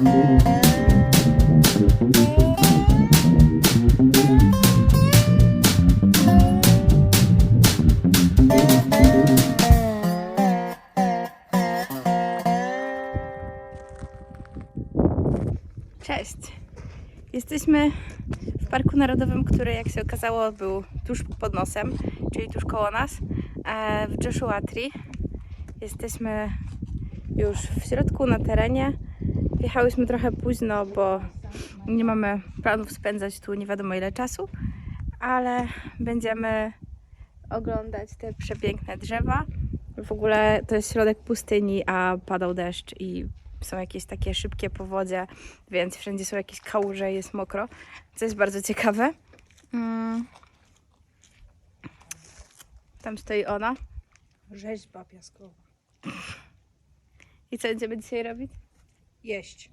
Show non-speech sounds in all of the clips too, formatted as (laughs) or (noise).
Cześć. Jesteśmy w Parku Narodowym, który jak się okazało był tuż pod nosem, czyli tuż koło nas, e, w Joshua Tree. Jesteśmy już w środku, na terenie. Wjechałyśmy trochę późno, bo nie mamy planów spędzać tu nie wiadomo ile czasu, ale będziemy oglądać te przepiękne drzewa. W ogóle to jest środek pustyni, a padał deszcz i są jakieś takie szybkie powodzie, więc wszędzie są jakieś kałuże, jest mokro, co jest bardzo ciekawe. Mm. Tam stoi ona. Rzeźba piaskowa. I co będziemy dzisiaj robić? Jeść.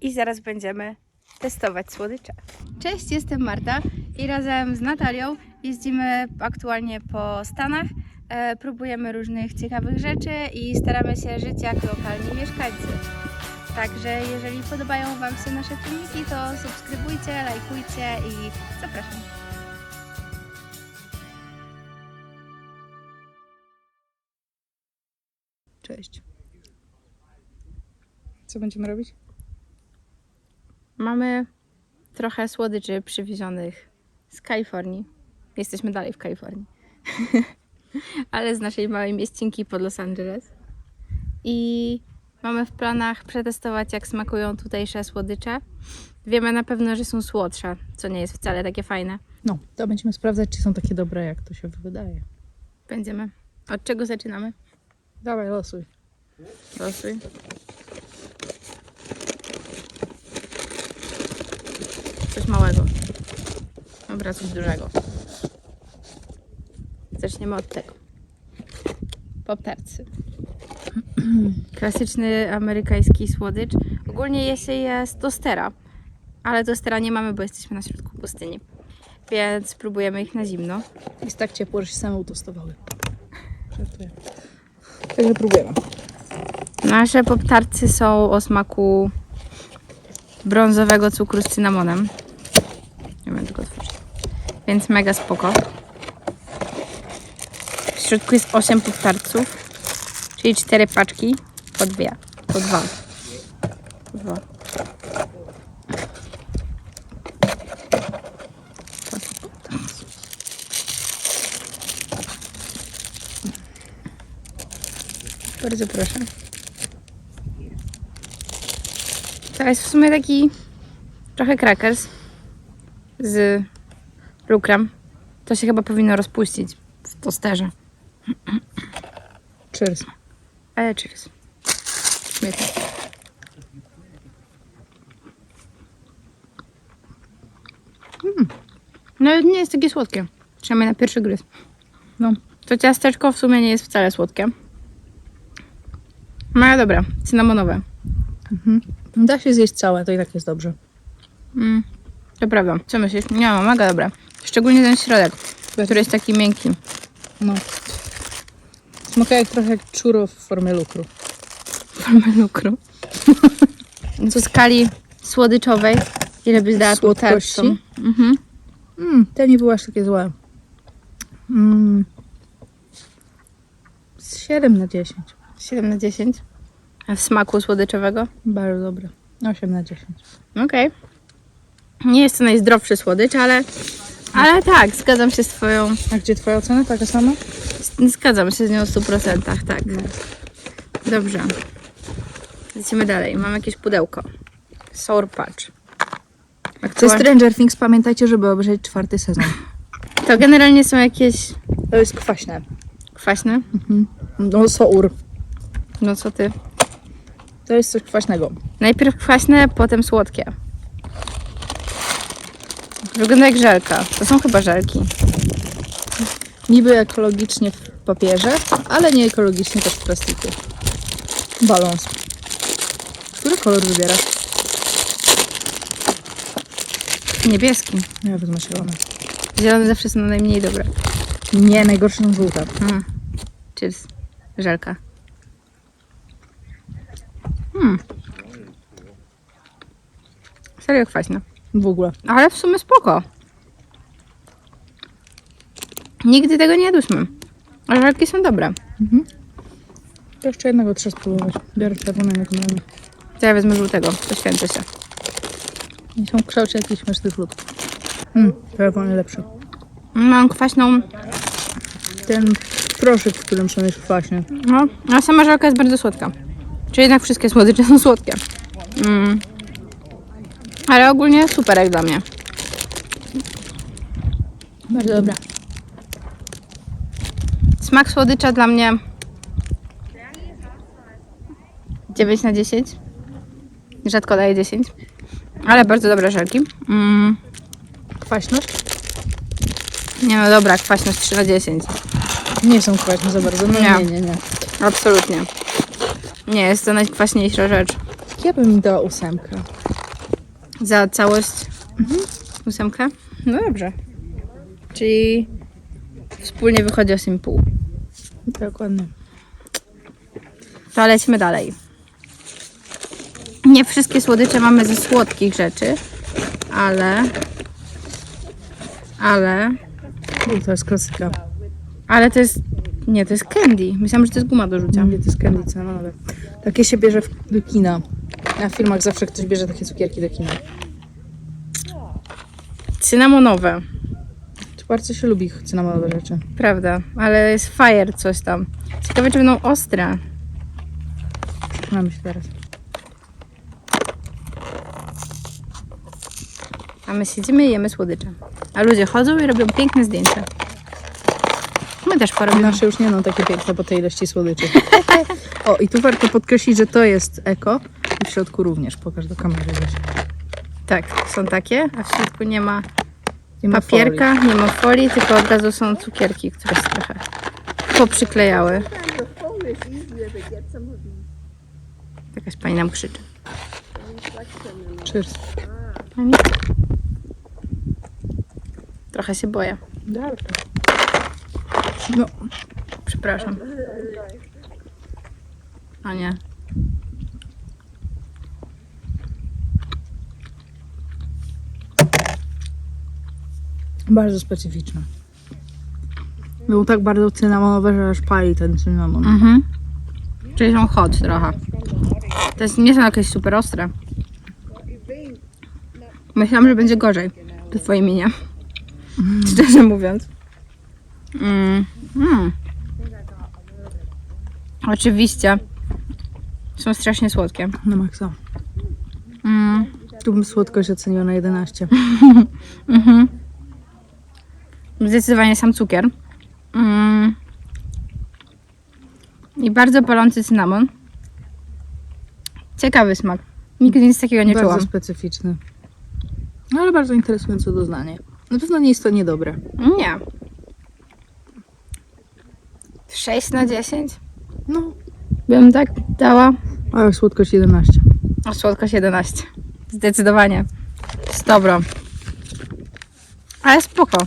I zaraz będziemy testować słodycze. Cześć, jestem Marta i razem z Natalią jeździmy aktualnie po Stanach. E, próbujemy różnych ciekawych rzeczy i staramy się żyć jak lokalni mieszkańcy. Także jeżeli podobają Wam się nasze filmiki, to subskrybujcie, lajkujcie i zapraszam. Cześć. Co będziemy robić? Mamy trochę słodyczy przywiezionych z Kalifornii. Jesteśmy dalej w Kalifornii. (laughs) Ale z naszej małej mieścinki pod Los Angeles. I mamy w planach przetestować, jak smakują tutejsze słodycze. Wiemy na pewno, że są słodsze, co nie jest wcale takie fajne. No, to będziemy sprawdzać, czy są takie dobre, jak to się wydaje. Będziemy. Od czego zaczynamy? Dawaj, losuj. Losuj. Małego. Dobra, coś dużego. Zaczniemy od tego. Poptarcy. (clears throat) Klasyczny amerykański słodycz. Ogólnie je się je z tostera, ale tostera nie mamy, bo jesteśmy na środku pustyni. Więc próbujemy ich na zimno. Jest tak ciepło, że się same utostowały. Żartuję. Także próbujemy. Nasze poptarcy są o smaku brązowego cukru z cynamonem. Nie wiem tego otworzyć. Więc mega spoko. W środku jest 8 poptarców, czyli 4 paczki po. Po dwa. Po dwa. Bardzo proszę. To jest w sumie taki trochę crackers z lukrem. To się chyba powinno rozpuścić w tosterze. Cheers. Ale cheers. Śmietnie. Mm. No nie jest takie słodkie. Przynajmniej na pierwszy gryz. No, To ciasteczko w sumie nie jest wcale słodkie. Mega dobre, cynamonowe. da się zjeść całe, to i tak jest dobrze. Mm, to prawda. Co myślisz? Nie, no, mega dobre. Szczególnie ten środek, który jest taki miękki. No. Smakuje jak trochę jak churro w formie lukru. Formę lukru. (laughs) Co skali słodyczowej, ile byś dała Słodkości? Mhm. Mm, te nie były aż takie złe. Mm. Z 7 na 10. 7 na 10. A w smaku słodyczowego? Bardzo dobre. 8 na 10. Okej. Nie jest to najzdrowszy słodycz, ale, ale tak, zgadzam się z twoją, A gdzie twoja ocena? Taka sama? zgadzam się z nią w 100%, tak. Dobrze. Lecimy dalej. Mam jakieś pudełko. Sour Patch. Aktualnie- Stranger Things pamiętajcie, żeby obejrzeć czwarty sezon. To generalnie są jakieś To jest kwaśne. kwaśne. No, sour. No co ty? To jest coś kwaśnego. Najpierw kwaśne, potem słodkie. Wygląda jak żelka. To są chyba żelki. Niby ekologicznie w papierze, ale nie ekologicznie też w plastiku. Balans. Który kolor wybierasz? Niebieski. Ja wezmę zielony. Zielone zawsze są najmniej dobre. Nie, najgorsze są żółte. Mm. Cheers. Żelka. Hmm. Serio kwaśne. W ogóle. Ale w sumie spoko. Nigdy tego nie jadłyśmy. A żelki są dobre. To jeszcze jednego trzeba spróbować. Biorę czerwonego gnoju. To ja wezmę żółtego, poświęcę się. Nie są w kształcie jakichś śmiesznych frutów. Mm, czerwony lepszy. Mam kwaśną, Ten proszek, w którym są jest kwaśnie. no, a sama żelka jest bardzo słodka. Czyli jednak wszystkie słodycze są słodkie. Mm. Ale ogólnie super jak dla mnie. Bardzo dobra. Smak słodycza dla mnie 9 na 10. Rzadko daję 10. Ale bardzo dobre żelki. Mm. Kwaśność? Nie no dobra, kwaśność 3 na 10. Nie są kwaśne za bardzo. No Nie. nie, nie, nie. Absolutnie. Nie, jest to najkwaśniejsza rzecz. Ja bym dała ósemkę. Za całość mhm. ósemkę? No dobrze. Czyli wspólnie wychodzi 8,5. Dokładnie. To lecimy dalej. Nie wszystkie słodycze mamy ze słodkich rzeczy, ale ale U, to jest klasyka. ale to jest nie, to jest candy. Myślałam, że to jest guma do rzucia. Nie, to jest candy cynamonowe. Takie się bierze w, do kina. Na filmach zawsze ktoś bierze takie cukierki do kina. Cynamonowe, To bardzo się lubi cynamonowe rzeczy. prawda, ale jest fire coś tam. Ciekawe, czy będą ostre. Przekonamy się teraz. A my siedzimy i jemy słodycze. A ludzie chodzą i robią piękne zdjęcia. My też porobimy. Nasze już nie są takie piękne po tej ilości słodyczy. (laughs) o, i tu warto podkreślić, że to jest eko i w środku również. Pokaż do kamery. Tak, są takie, a w środku nie ma Nie ma papierka, nie ma folii, tylko od razu są cukierki, które się trochę poprzyklejały. Jakaś pani nam krzyczy. folii. Cheers. Trochę się boję. No, Przepraszam. A nie. Bardzo specyficzne. Był tak bardzo cynamonowe, że aż pali ten cynamon. Mhm. Czyli są hot trochę. To jest, nie są jakieś super ostre. Myślałam, że będzie gorzej. To twoje minie. Szczerze mówiąc. Mm. Mm. Oczywiście. Są strasznie słodkie. Na maksa. Mm. Tu bym słodkość oceniła na 11. (laughs) Mhm. Zdecydowanie sam cukier. Mm. I bardzo palący cynamon. Ciekawy smak. Nigdy nic takiego nie bardzo czułam. specyficzny. No, ale bardzo interesujące doznanie. Na pewno nie jest to niedobre. Nie. 6 na 10? No, Bym tak dała. ale słodkość 11. A słodkość 11. Zdecydowanie. Jest dobro. Ale spoko.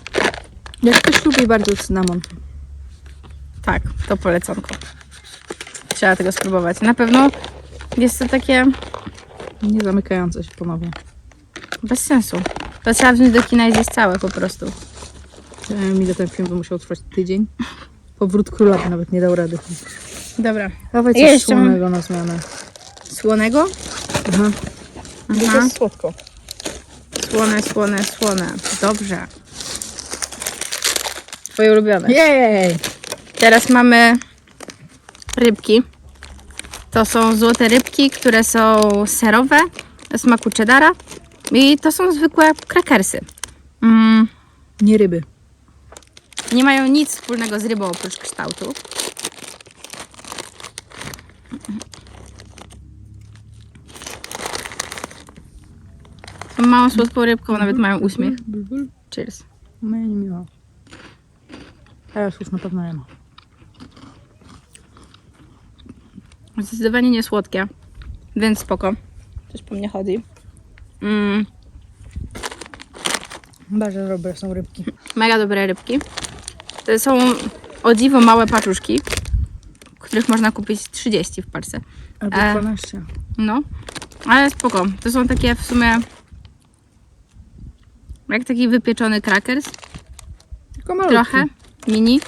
Jak ktoś lubi bardzo cynamon, Tak, to poleconko. Trzeba tego spróbować. Na pewno jest to takie nie zamykające się ponownie. bez sensu. To trzeba wziąć do kina i zjeść całe po prostu. Wiem, ile ten film by musiał trwać tydzień. Powrót króla by nawet nie dał rady. Dobra. Dawaj coś Jeszcze mam- słonego na zmianę. Słonego? Aha. Aha. jest słodko. Słone, słone, słone. Dobrze. Twoje ulubione. Jej! Teraz mamy rybki. To są złote rybki, które są serowe, o smaku cheddara. I to są zwykłe krakersy. Mm, Nie ryby. nie mają nic wspólnego z rybą oprócz kształtu. Są małą słodką rybką, nawet mają uśmiech. Cheers. No ja nie miała. Teraz już na pewno nie ma. Zdecydowanie nie słodkie, więc spoko. Coś po mnie chodzi. Mm, Bardzo dobre są rybki. mega dobre rybki. To są o dziwo małe paczuszki, których można kupić 30 w parce. Albo E. 12. No, ale spoko. To są takie w sumie Jak taki wypieczony crackers. Tylko malutki. Trochę. Mini.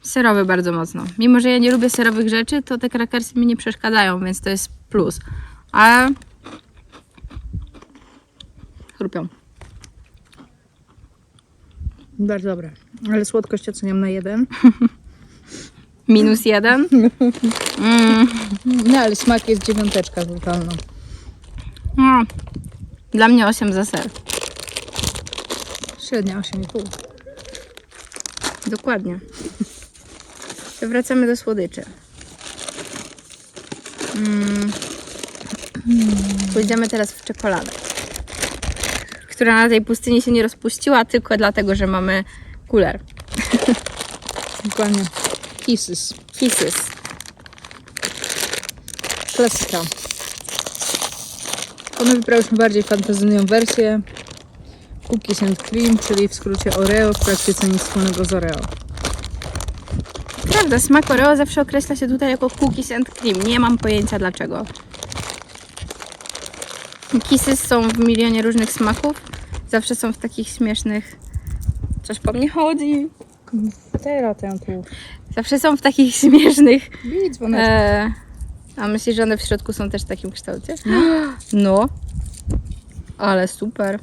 Serowy bardzo mocno. Mimo, że ja nie lubię serowych rzeczy, to te krakersy mi nie przeszkadzają, więc to jest plus. Ale... Chrupią. Bardzo dobre. Ale słodkość oceniam na jeden. (laughs) Minus jeden. (laughs) Mm. No ale smak jest dziewiąteczka totalna. No. Dla mnie 8 za ser. Średnia 8,5. Dokładnie. To wracamy do słodyczy. Mm. Pójdziemy teraz w czekoladę. Która na tej pustyni się nie rozpuściła, tylko dlatego, że mamy kuler. (laughs) Dokładnie. Kisses. Kisses. Klasyka. My wybrałyśmy bardziej fantazyjną wersję. Cookies and cream, czyli w skrócie Oreo, w praktyce nic wspólnego z Oreo. Prawda, smak Oreo zawsze określa się tutaj jako cookies and cream. Nie mam pojęcia dlaczego. Kisses są w milionie różnych smaków. Zawsze są w takich śmiesznych... Coś po mnie chodzi. Tej latę tu. Zawsze są w takich śmiesznych dzwoneczek. E, a myślisz, że one w środku są też w takim kształcie? No. Ale super.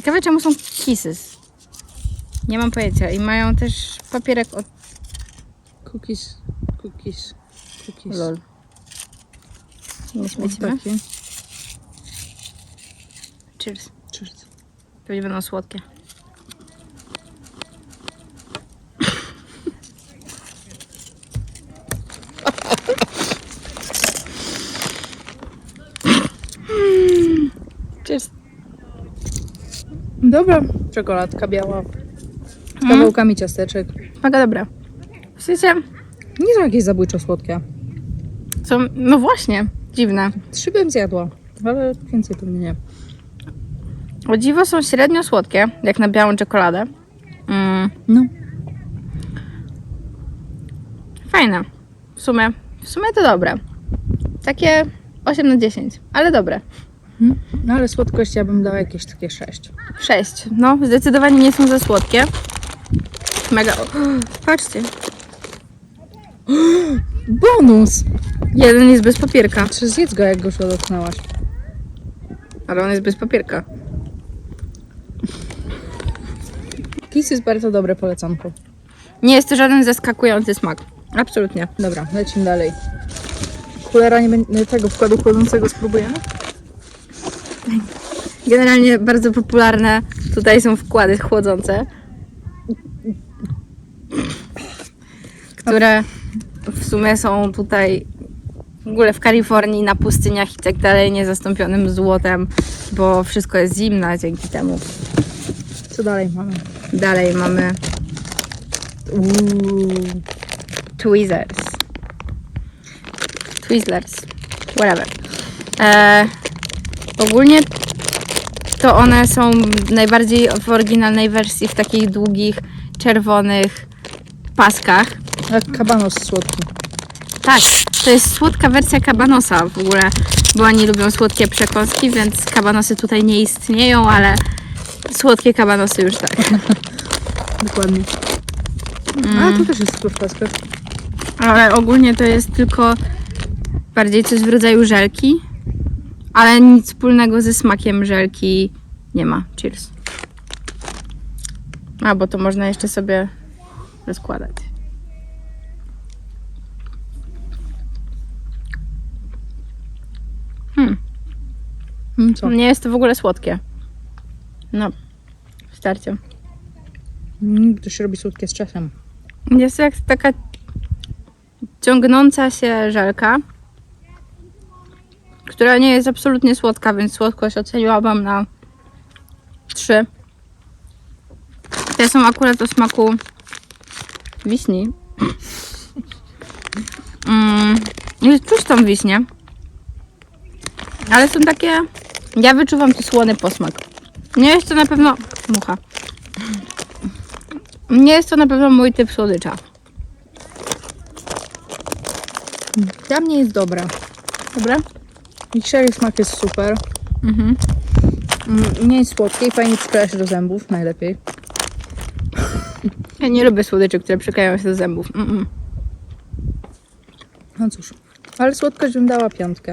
Ciekawe czemu są kisses. Nie mam pojęcia. I mają też papierek od Cookies. Cookies. Cookies. lol. Nie śmiecimy? Cheers. Cheers. Pewnie będą słodkie. Cheers. Dobra. Czekoladka biała. Z kawałkami ciasteczek. Mega dobra. W sensie Nie są jakieś zabójczo słodkie. są, no właśnie, dziwne. Trzy bym zjadła, ale więcej pewnie nie. O dziwo są średnio słodkie, jak na białą czekoladę. Mm, No. fajne. W sumie, w sumie to dobre. Takie 8 na 10, ale dobre. No ale słodkość ja bym dała jakieś takie sześć. 6. No, zdecydowanie nie są za słodkie. Mega. O, patrzcie. (gasps) Bonus! Jeden jest bez papierka, Czy zjedz go, jak go już dotknęłaś? ale on jest bez papierka. Kiss jest bardzo dobre polecanko. Nie jest to żaden zaskakujący smak. Absolutnie. Dobra, lecimy dalej. Kulera nie będzie tego wkładu chłodzącego spróbujemy? Generalnie bardzo popularne tutaj są wkłady chłodzące, które w sumie są tutaj w ogóle w Kalifornii, na pustyniach i tak dalej, niezastąpionym złotem, bo wszystko jest zimne dzięki temu. Co dalej mamy? Dalej mamy. Tweezers. Twizzlers. Whatever. E, ogólnie to one są najbardziej w oryginalnej wersji w takich długich, czerwonych paskach. Jak kabanos słodki. Tak, to jest słodka wersja kabanosa w ogóle, bo oni lubią słodkie przekąski, więc kabanosy tutaj nie istnieją, ale słodkie kabanosy już tak. (laughs) Dokładnie. A, tu też jest skór w paskach. Ale ogólnie to jest tylko bardziej coś w rodzaju żelki, ale nic wspólnego ze smakiem żelki nie ma. Cheers. A, bo to można jeszcze sobie rozkładać. Hmm, Mm, co? nie jest to w ogóle słodkie. No, starcie. Mm, to się robi słodkie z czasem. Jest jak taka ciągnąca się żelka, która nie jest absolutnie słodka, więc słodkość oceniłabym na 3. Te są akurat o smaku wiśni. Mm, jest czuć tą wiśnię. Ale są takie... Ja wyczuwam tu słony posmak. Nie jest to na pewno... Mucha. Nie jest to na pewno mój typ słodycza. Dla mnie jest dobra. Dobra? Cherry smak jest super. Mhm. Mm, Nie jest słodkie i fajnie przykleja się do zębów, najlepiej. Ja nie lubię słodyczy, które przyklejają się do zębów. Mm-mm. No cóż, ale słodkość bym dała piątkę.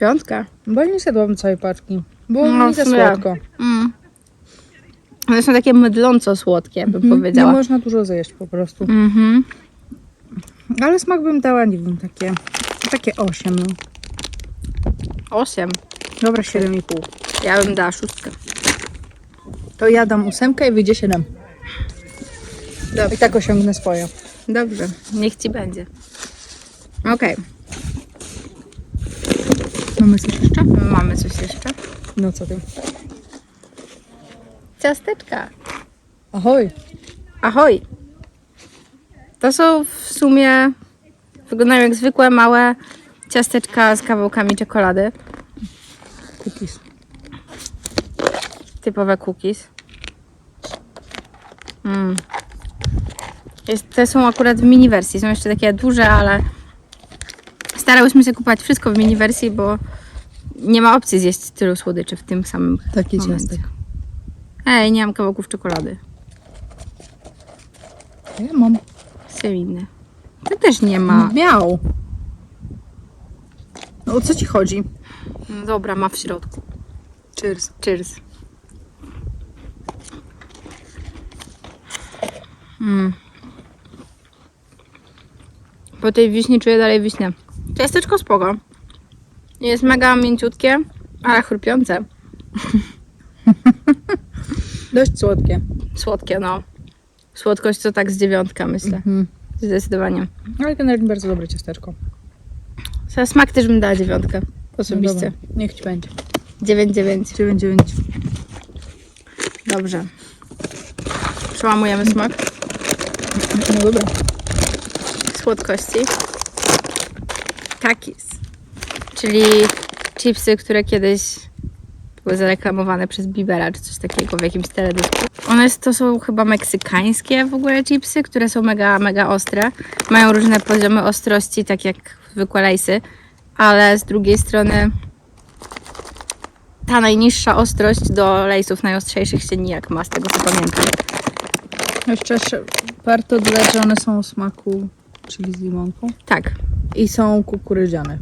Piątka. Bo nie zjadłabym całej paczki. Było No, mi za słodko. Mm. One są takie mydląco słodkie, bym Mhm, powiedziała. Nie można dużo zjeść po prostu. Mhm. Ale smak bym dała, nie wiem, takie, takie 8. No. Osiem. Dobra, 7,5. Ja bym dała szóstkę. To ja dam ósemkę i wyjdzie 7. I tak osiągnę swoje. Dobrze, niech ci będzie. Okej, Mamy coś jeszcze? mamy coś jeszcze. No co ty? Ciasteczka. Ahoj! Ahoj. To są w sumie, wyglądają jak zwykłe małe ciasteczka z kawałkami czekolady. Cookies. Typowe cookies. Mm. Jest, te są akurat w mini wersji. Są jeszcze takie duże, ale starałyśmy się kupować wszystko w mini wersji, bo nie ma opcji zjeść tylu słodyczy w tym samym Taki momencie. ciastek. Ej, nie mam kawałków czekolady. Ja mam. Są inne. To też nie ma. Miał. No o co ci chodzi? No dobra, ma w środku. Cheers. Cheers. Mm. Po tej wiśni czuję dalej wiśnię. Ciasteczko spoko. Jest mega mięciutkie, ale chrupiące. (laughs) Dość słodkie. Słodkie, no. Słodkość to tak z dziewiątka, myślę. Mhm. Zdecydowanie. Ale generalnie bardzo dobre ciasteczko. Za smak też bym dała dziewiątkę. No Osobiście. dobra, niech ci będzie. 9,9. 9,9. Dobrze. Przełamujemy smak No dobra. słodkości. Takis. Czyli chipsy, które kiedyś były zareklamowane przez Bibera czy coś takiego w jakimś teledysku. One to są chyba meksykańskie w ogóle chipsy, które są mega, mega ostre. Mają różne poziomy ostrości, tak jak zwykłe lejsy, ale z drugiej strony ta najniższa ostrość do lejsów najostrzejszych się nijak ma, z tego co pamiętam. Jeszcze sz- warto dodać, że one są o smaku chili z limonką. Tak, I są kukurydziane.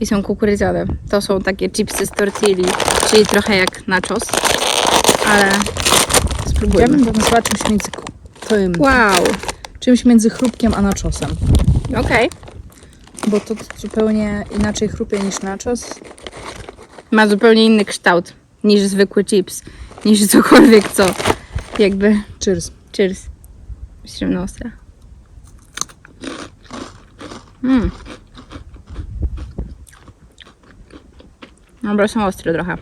I są kukurydziane. To są takie chipsy z tortilli, czyli trochę jak nachos, ale Ja spróbujmy. bym to nazwała czymś między tym, Wow, czymś między chrupkiem a naczosem. okej. Bo to zupełnie inaczej chrupie niż nachos. Ma zupełnie inny kształt niż zwykły chips, niż cokolwiek co. Jakby, Cheers. cheers. Śremna ostra. Mm. Dobra, są ostre trochę.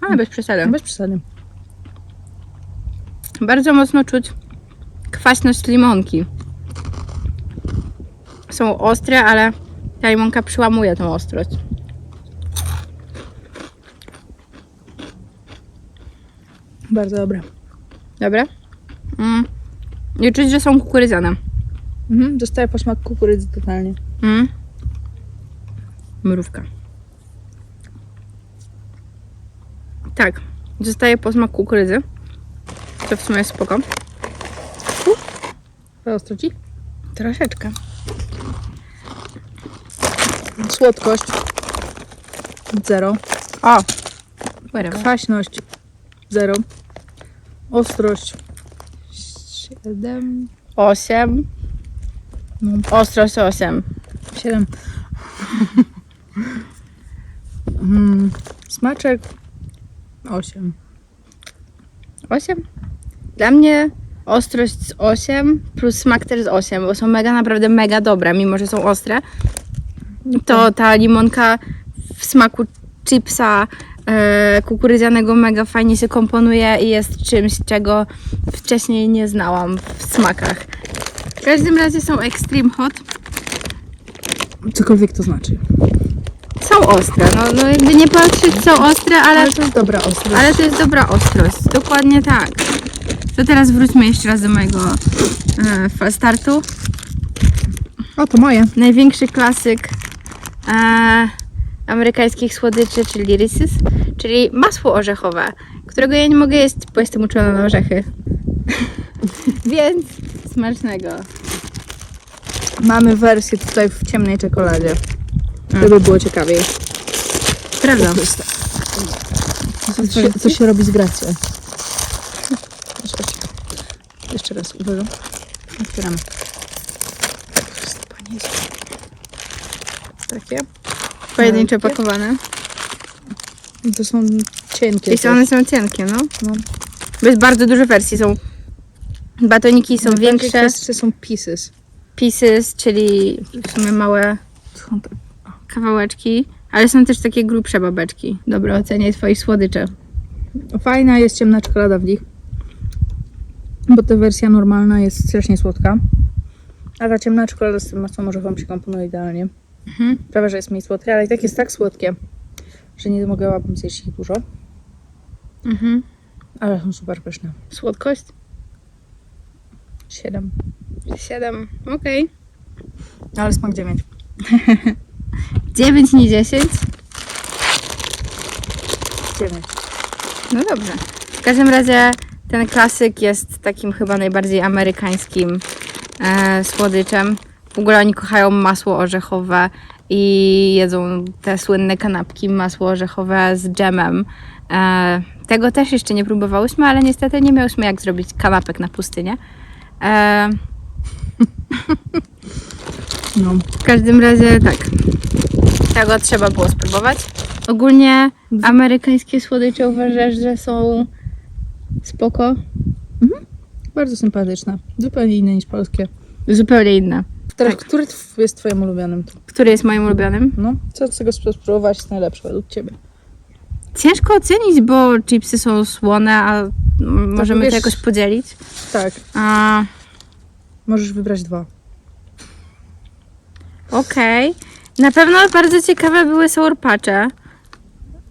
Ale bez przesady. Bez przesady. Bardzo mocno czuć kwaśność limonki. Są ostre, ale ta limonka przyłamuje tą ostrość. Bardzo dobre. Dobra? Mm. I czuć, że są kukurydziane. Mhm, dostaję posmak kukurydzy totalnie. Mm. Mrówka. Tak, zostaje posmak kukurydzy. To w sumie jest spoko. To ostro ci? Troszeczkę. Słodkość. Zero. O! Whatever. Kwaśność. Zero. Ostrość. Siedem. 8. No, Ostrość 8. siedem. (laughs) mm, smaczek. Osiem. 8? Dla mnie ostrość z 8 plus smak też z 8, bo są mega, naprawdę mega dobre, mimo że są ostre. To ta limonka w smaku chipsa e, kukurydzianego mega fajnie się komponuje i jest czymś, czego wcześniej nie znałam w smakach. W każdym razie są extreme hot. Cokolwiek to znaczy. Są ostre, no, no jakby nie patrzeć są ostre, ale Ale to jest dobra ostrość. Ale to jest dobra ostrość, dokładnie tak. To teraz wróćmy jeszcze raz do mojego e, fa- startu. O, to moje. Największy klasyk e, amerykańskich słodyczy, czyli Reese's, czyli masło orzechowe, którego ja nie mogę jeść, bo jestem uczona na orzechy. (laughs) Więc smacznego. Mamy wersję tutaj w ciemnej czekoladzie. Żeby było ciekawiej. Prawda. Co się, co się robi z gracją? Jeszcze raz, uwaga. Otwieramy. Takie. Pojedynczo Malutkie. pakowane. To są cienkie. Czyli też. one są cienkie, no. No. Bo jest bardzo dużo wersji. Są batoniki są Najbardziej większe, kwestie są pieces. pieces, czyli w sumie małe Są tak. Kawałeczki, ale są też takie grubsze babeczki. Dobra, ocenię twoich słodyczy. Fajna jest ciemna czekolada w nich. Bo ta wersja normalna jest strasznie słodka. A ta ciemna czekolada z tym masłem orzechowym się komponuje idealnie. Mhm. Prawie, że jest mniej słodkie, ale i tak jest tak słodkie, że nie mogłabym zjeść ich dużo. Mhm. Ale są super pyszne. Słodkość? 7. 7. Okej. Ale smak 9. (laughs) 9, nie 10. 9. No dobrze. W każdym razie ten klasyk jest takim chyba najbardziej amerykańskim e, słodyczem. W ogóle oni kochają masło orzechowe i jedzą te słynne kanapki masło orzechowe z dżemem. E, tego też jeszcze nie próbowałyśmy, ale niestety nie miałyśmy jak zrobić kanapek na pustynię. E, No. w każdym razie tak. Tego trzeba było spróbować. Ogólnie amerykańskie słodycze uważasz, że są spoko? Bardzo sympatyczne. Zupełnie inne niż polskie. Zupełnie inne. Teraz, Tak. który jest twoim ulubionym? Który jest moim ulubionym? No, co z tego spróbować jest najlepsze według ciebie? Ciężko ocenić, bo chipsy są słone, a możemy wiesz- to jakoś podzielić. Tak, A, możesz wybrać dwa. Okej. Na pewno bardzo ciekawe były sour patche,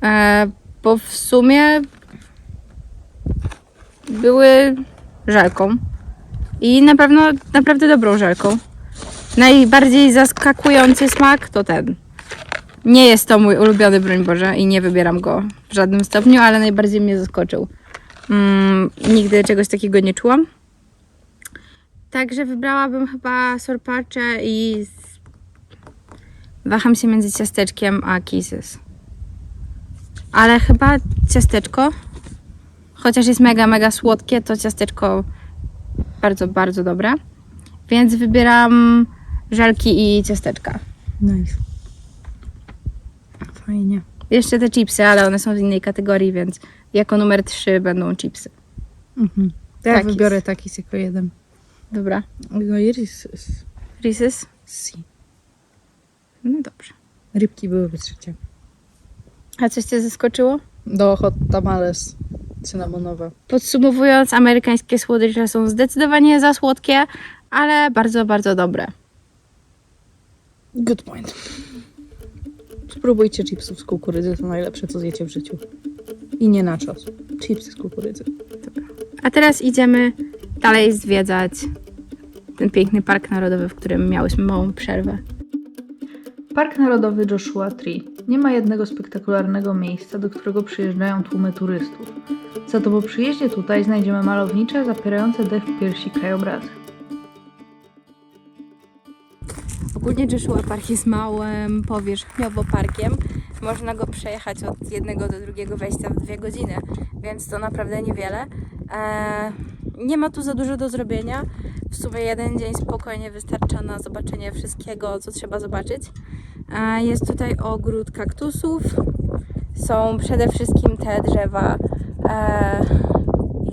e, bo w sumie były żelką i na pewno naprawdę dobrą żelką. Najbardziej zaskakujący smak to ten. Nie jest to mój ulubiony, broń Boże, i nie wybieram go w żadnym stopniu, ale najbardziej mnie zaskoczył. Mm, nigdy czegoś takiego nie czułam. Także wybrałabym chyba sorpacze i waham się między ciasteczkiem a kisses. Ale chyba ciasteczko, chociaż jest mega, mega słodkie, to ciasteczko bardzo, bardzo dobre. Więc wybieram żelki i ciasteczka. Nice. Fajnie. Jeszcze te chipsy, ale one są w innej kategorii, więc jako numer 3 będą chipsy. Mhm. To ja Takis. wybiorę takis jako jeden. Dobra. No i rys. Reese's? Si. No dobrze. Rybki byłyby trzecie. A coś Cię zaskoczyło? Do hot tamales cynamonowe. Podsumowując, amerykańskie słodycze są zdecydowanie za słodkie, ale bardzo, bardzo dobre. Good point. Spróbujcie chipsów z kukurydzy, to najlepsze co zjecie w życiu. I nie na czas. Chipsy z kukurydzy. A teraz idziemy dalej zwiedzać ten piękny park narodowy, w którym miałyśmy małą przerwę. Park Narodowy Joshua Tree nie ma jednego spektakularnego miejsca, do którego przyjeżdżają tłumy turystów. Za to po przyjeździe tutaj znajdziemy malownicze, zapierające dech w piersi krajobrazy. Ogólnie Joshua Park jest małym powierzchniowo parkiem. Można go przejechać od jednego do drugiego wejścia w dwie godziny, więc to naprawdę niewiele. Eee, nie ma tu za dużo do zrobienia. W sumie jeden dzień spokojnie wystarcza na zobaczenie wszystkiego, co trzeba zobaczyć. Jest tutaj ogród kaktusów. Są przede wszystkim te drzewa eee,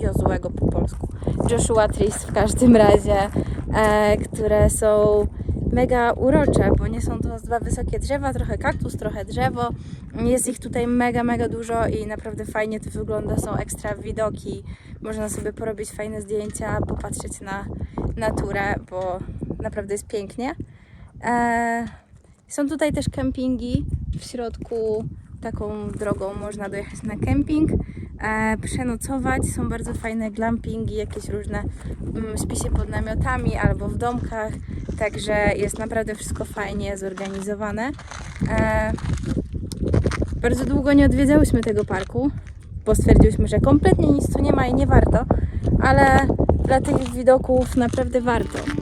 Jozłego po polsku. Joshua Trees w każdym razie, e, które są mega urocze, bo nie są to dwa wysokie drzewa, trochę kaktus, trochę drzewo. Jest ich tutaj mega, mega dużo i naprawdę fajnie to wygląda, są ekstra widoki. Można sobie porobić fajne zdjęcia, popatrzeć na naturę, bo naprawdę jest pięknie. E, są tutaj też kempingi. W środku taką drogą można dojechać na kemping, e, przenocować. Są bardzo fajne glampingi, jakieś różne mm, pod namiotami albo w domkach. Także jest naprawdę wszystko fajnie zorganizowane. E, Bardzo długo nie odwiedzałyśmy tego parku, bo stwierdziłyśmy, że kompletnie nic tu nie ma i nie warto, ale dla tych widoków naprawdę warto.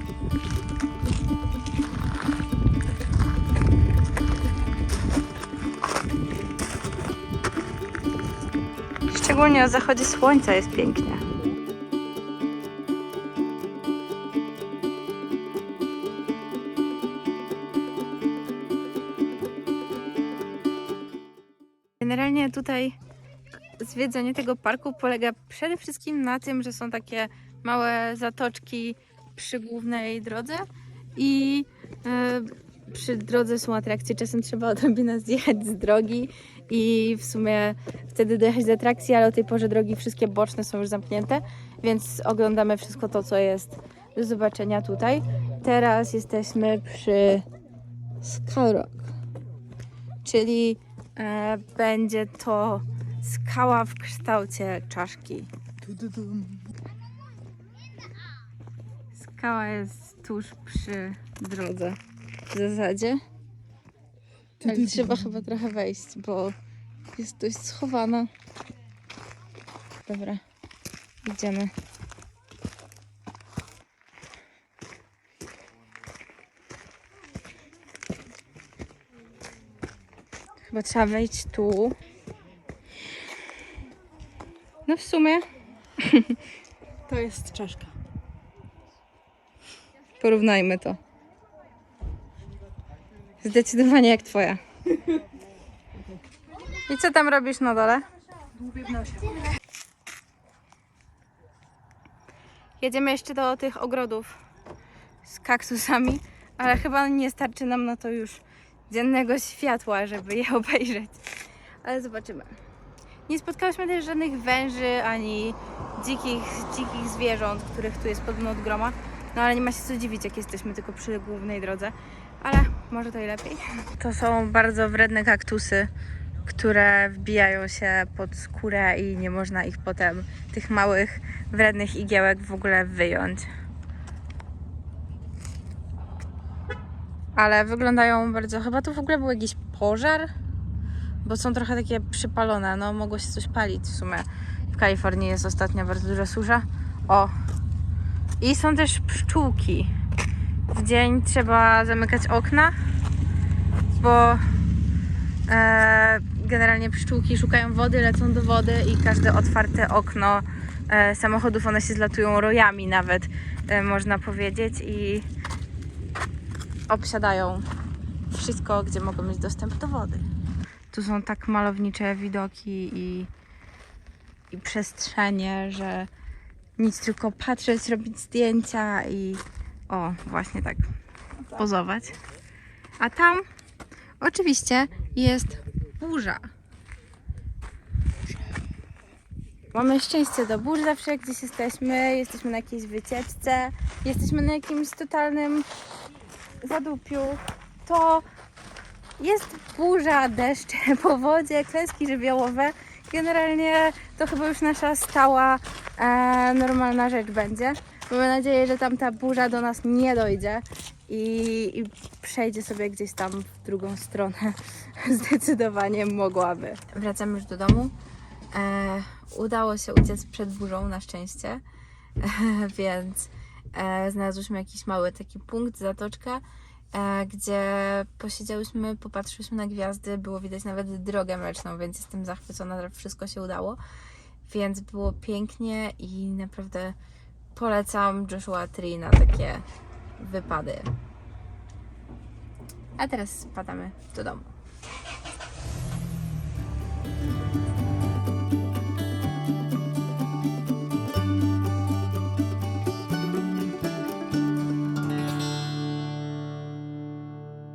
Szczególnie o zachodzie słońca jest pięknie. Generalnie tutaj zwiedzanie tego parku polega przede wszystkim na tym, że są takie małe zatoczki przy głównej drodze i e, przy drodze są atrakcje. Czasem trzeba (laughs) odrobinę zjechać z drogi i w sumie wtedy dojechać do atrakcji, ale o tej porze drogi wszystkie boczne są już zamknięte, więc oglądamy wszystko to, co jest do zobaczenia tutaj. Teraz jesteśmy przy Skull Rock, czyli e, będzie to skała w kształcie czaszki. Skała jest tuż przy drodze w zasadzie. Ale trzeba chyba trochę wejść, bo jest dość schowana. Dobra, idziemy. Chyba trzeba wejść tu. No w sumie (laughs) To jest czaszka. porównajmy to. Zdecydowanie jak twoja. I co tam robisz na dole? Jedziemy jeszcze do tych ogrodów z kaktusami, ale chyba nie starczy nam na to już dziennego światła, żeby je (laughs) obejrzeć. Ale zobaczymy. Nie spotkałyśmy też żadnych węży ani dzikich, dzikich zwierząt, których tu jest podobno od groma. No ale nie ma się co dziwić, jak jesteśmy tylko przy głównej drodze. Ale może to i lepiej. To są bardzo wredne kaktusy, które wbijają się pod skórę i nie można ich potem, tych małych, wrednych igiełek w ogóle wyjąć. Ale wyglądają bardzo. Chyba tu w ogóle był jakiś pożar, bo są trochę takie przypalone. No, mogło się coś palić w sumie. W Kalifornii jest ostatnio bardzo duża susza. O! I są też pszczółki. W dzień trzeba zamykać okna, bo e, generalnie pszczółki szukają wody, lecą do wody i każde otwarte okno e, samochodów, one się zlatują rojami nawet, e, można powiedzieć i obsiadają wszystko, gdzie mogą mieć dostęp do wody. Tu są tak malownicze widoki i, i przestrzenie, że nic tylko patrzeć, robić zdjęcia i o, właśnie tak pozować. A tam oczywiście jest burza. Mamy szczęście do burz zawsze, gdzieś jesteśmy. Jesteśmy na jakiejś wycieczce, jesteśmy na jakimś totalnym zadupiu. To jest burza, deszcze, (laughs) powodzie, klęski żywiołowe. Generalnie to chyba już nasza stała, e, normalna rzecz będzie. Mamy nadzieję, że tam ta burza do nas nie dojdzie i, i przejdzie sobie gdzieś tam w drugą stronę. (laughs) Zdecydowanie mogłaby. Wracamy już do domu. E, udało się uciec przed burzą na szczęście, e, (laughs) więc e, znalazłyśmy jakiś mały taki punkt, zatoczka, e, gdzie posiedziałyśmy, popatrzyłyśmy na gwiazdy, było widać nawet drogę mleczną, więc jestem zachwycona, że wszystko się udało. Więc było pięknie i naprawdę polecam Joshua Tree na takie wypady. A teraz spadamy do domu.